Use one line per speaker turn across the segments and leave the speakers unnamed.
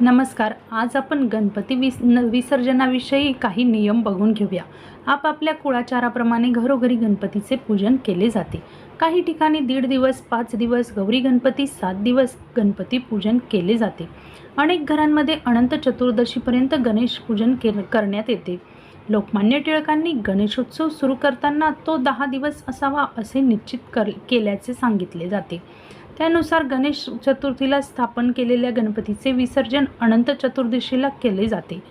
नमस्कार आज आपण गणपती विस न विसर्जनाविषयी काही नियम बघून घेऊया. आपापल्या कुळाचाराप्रमाणे घरोघरी गणपतीचे पूजन केले जाते. काही ठिकाणी दीड दिवस पाच दिवस गौरी गणपती सात दिवस गणपती पूजन केले जाते. अनेक घरांमध्ये अनंत चतुर्दशीपर्यंत गणेश पूजन के करण्यात येते. लोकमान्य टिळकांनी गणेशोत्सव सुरू करताना तो दहा दिवस असावा असे निश्चित कर केल्याचे सांगितले जाते. त्यानुसार गणेश चतुर्थीला स्थापन केलेल्या गणपतीचे विसर्जन अनंत चतुर्दशीला केले जाते.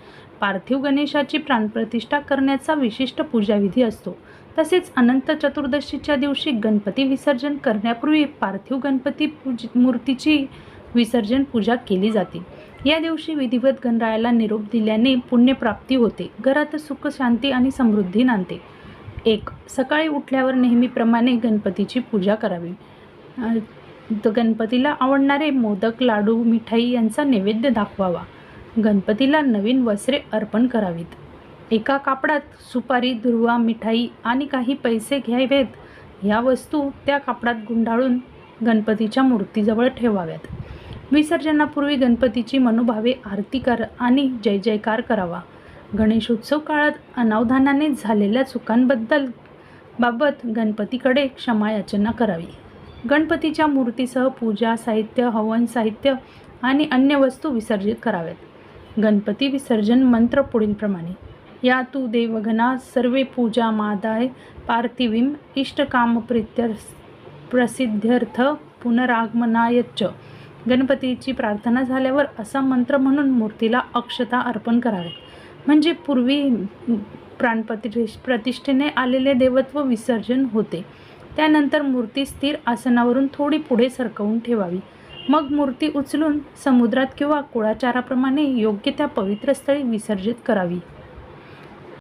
पार्थिव गणेशाची प्राणप्रतिष्ठा करण्याचा विशिष्ट पूजाविधी असतो. तसेच अनंत चतुर्दशीच्या दिवशी गणपती विसर्जन करण्यापूर्वी पार्थिव गणपती पूज मूर्तीची विसर्जन पूजा केली जाते. या दिवशी विधिवत गणरायाला निरोप दिल्याने पुण्यप्राप्ती होते. घरात सुख शांती आणि समृद्धी नांदते. एक सकाळी उठल्यावर नेहमीप्रमाणे गणपतीची पूजा करावी. तर गणपतीला आवडणारे मोदक लाडू मिठाई यांचा नैवेद्य दाखवावा. गणपतीला नवीन वस्त्रे अर्पण करावीत. एका कापडात सुपारी दुर्वा मिठाई आणि काही पैसे घ्यावेत. या वस्तू त्या कापडात गुंडाळून गणपतीच्या मूर्तीजवळ ठेवाव्यात. विसर्जनापूर्वी गणपतीची मनोभावे आरती कर आणि जय जयकार करावा. गणेशोत्सव काळात अनावधानाने झालेल्या चुकांबद्दल बाबत गणपतीकडे क्षमायाचना करावी. गणपतीच्या मूर्तीसह पूजा साहित्य हवन साहित्य आणि अन्य वस्तू विसर्जित कराव्यात. गणपती विसर्जन मंत्र पुढीलप्रमाणे. या तू देवघना सर्वे पूजा मादाय पार्थिवीम इष्टकामप्रित्य प्रसिद्ध्यर्थ पुनरागमनायच गणपतीची प्रार्थना झाल्यावर असा मंत्र म्हणून मूर्तीला अक्षता अर्पण करावे म्हणजे पूर्वी प्राणप्रति प्रतिष्ठेने आलेले देवत्व विसर्जन होते. त्यानंतर मूर्ती स्थिर आसनावरून थोडी पुढे सरकवून ठेवावी. मग मूर्ती उचलून समुद्रात किंवा कुळाचाराप्रमाणे योग्य त्या पवित्र स्थळी विसर्जित करावी.